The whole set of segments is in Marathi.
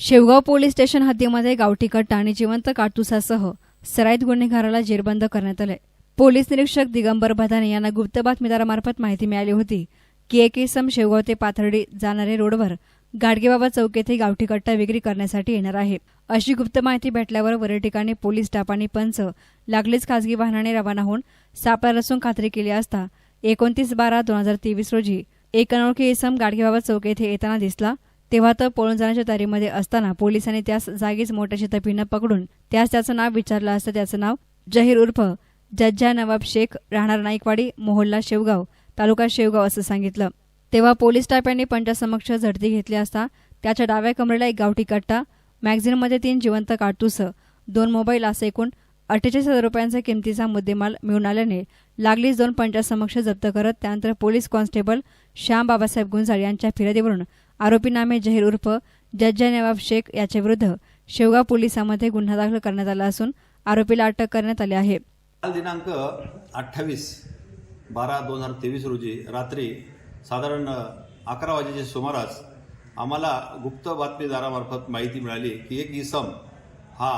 शेवगाव पोलीस स्टेशन हद्दीमध्ये गावठी कट्टा आणि जिवंत काटुसासह सराईत गुन्हेगाराला जेरबंद करण्यात आले. पोलीस निरीक्षक दिगंबर भदाने यांना गुप्त बातमीदारामार्फत माहिती मिळाली होती की एक इसम शेवगाव ते पाथर्डी जाणारे रोडवर गाडगेबाबा चौक येथे गावठी कट्टा विक्री करण्यासाठी येणार आहे. अशी गुप्त माहिती भेटल्यावर वरील ठिकाणी पोलीस स्टाफ आणि पंच लागलीच खासगी वाहनाने रवाना होऊन सापळा रचून खात्री केली असता एकोणतीस बारा दोन हजार तेवीस रोजी एक अनोळखी इसम गाडगेबाबा चौक येथे येताना दिसला तेव्हा तो पळून जाण्याच्या तयारीमध्ये असताना पोलिसांनी त्यास जागीच मोठ्या शेतापीनं पकडून त्यास त्याचं नाव विचारलं असता. त्याचं नाव जहीर उर्फ जज्जा नवाब शेख राहणार नाईकवाडी मोहल्ला शेवगाव तालुका शेवगाव असं सांगितलं. तेव्हा पोलीस टाप्यांनी यांनी पंचासमक्ष झडती घेतली असता त्याच्या डाव्या कमरेला एक गावठी कट्टा मॅगझिनमध्ये तीन जिवंत काटूस दोन मोबाईल असं एकूण अठ्ठेचाळीस हजार रुपयांचा किमतीचा मुद्देमाल मिळून आल्याने लागलीच दोन पंचासमक्ष जप्त करत त्यानंतर पोलीस कॉन्स्टेबल श्याम बाबासाहेब गुंजाळ यांच्या फिर्यादीवरून आरोपीनामे जहीर उर्फ जज्जा नवाब शेख याच्याविरुद्ध शेवगाव पोलिसांमध्ये गुन्हा दाखल करण्यात आला असून आरोपीला अटक करण्यात आली आहे. काल दिनांक अठ्ठावीस बारा दोन हजार तेवीस रोजी रात्री साधारण अकरा वाजेच्या सुमारास आम्हाला गुप्त बातमीदारामार्फत माहिती मिळाली की एक इसम हा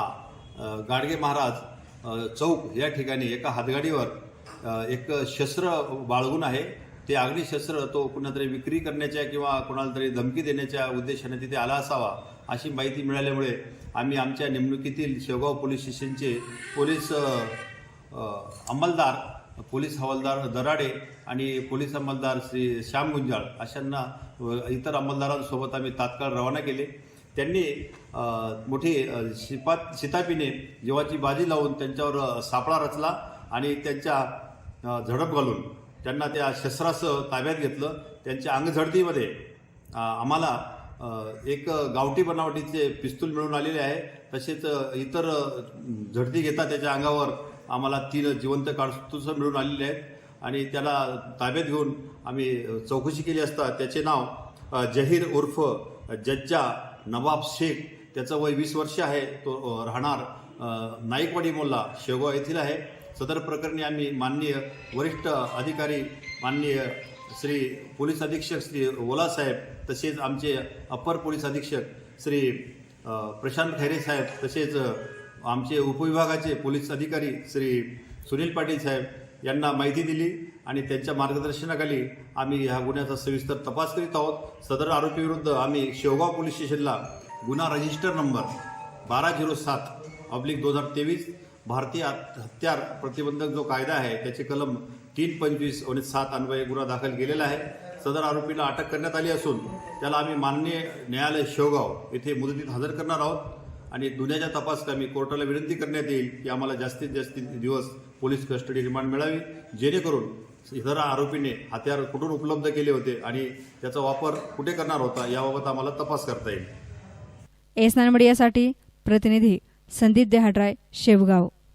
गाडगे महाराज चौक या ठिकाणी एका हातगाडीवर एक शस्त्र बाळगून आहे. ते आगडी शस्त्र तो कुणातरी विक्री करण्याच्या किंवा कुणाला तरी धमकी देण्याच्या उद्देशाने तिथे आला असावा अशी माहिती मिळाल्यामुळे आम्ही आमच्या नेमणुकीतील शेवगाव पोलीस स्टेशनचे पोलीस अंमलदार पोलीस हवालदार दराडे आणि पोलीस अंमलदार श्री श्याम गुंजाळ अशांना इतर अंमलदारांसोबत आम्ही तात्काळ रवाना केले. त्यांनी मोठी शिपात शितापीने जीवाची बाजी लावून त्यांच्यावर सापळा रचला आणि त्यांच्या झडप घालून त्यांना त्या शस्त्रासह ताब्यात घेतलं त्यांच्या अंगझडतीमध्ये आम्हाला एक गावठी बनावटीचे पिस्तूल मिळून आलेले आहे. तसेच इतर झडती घेता त्याच्या अंगावर आम्हाला तीन जिवंत काडतुसं मिळून आलेले आहेत. आणि त्याला ताब्यात घेऊन आम्ही चौकशी केली असता त्याचे नाव जहीर उर्फ जज्जा नवाब शेख त्याचं वय वीस वर्ष आहे. तो राहणार नाईकवाडी मोल्ला शेवगाव येथील आहे. सदर प्रकरणी आम्ही माननीय वरिष्ठ अधिकारी माननीय श्री पोलीस अधीक्षक श्री ओला साहेब तसेच आमचे अप्पर पोलीस अधीक्षक श्री प्रशांत खैरे साहेब तसेच आमचे उपविभागाचे पोलीस अधिकारी श्री सुनील पाटील साहेब यांना माहिती दिली आणि त्यांच्या मार्गदर्शनाखाली आम्ही ह्या गुन्ह्याचा सविस्तर तपास करीत आहोत. सदर आरोपीविरुद्ध आम्ही शेवगाव पोलीस स्टेशनला गुन्हा रजिस्टर नंबर बारा झिरो सात ऑब्लिक दोन हजार तेवीस भारतीय हत्यार प्रतिबंधक जो कायदा आहे त्याचे कलम तीन पंचवीस आणि सात अन्वये गुन्हा दाखल केलेला आहे. सदर आरोपीला अटक करण्यात आली असून त्याला आम्ही माननीय न्यायालय शेवगाव येथे मुदतीत हजर करणार आहोत आणि गुन्ह्याच्या तपास कमी कोर्टाला विनंती करण्यात येईल की आम्हाला जास्तीत जास्त दिवस पोलीस कस्टडी रिमांड मिळावी जेणेकरून इतर आरोपीने हत्यार कुठून उपलब्ध केले होते आणि त्याचा वापर कुठे करणार होता याबाबत आम्हाला तपास करता येईल. एस नान मीडियासाठी प्रतिनिधी संदीप देहाड्राय शेवगाव.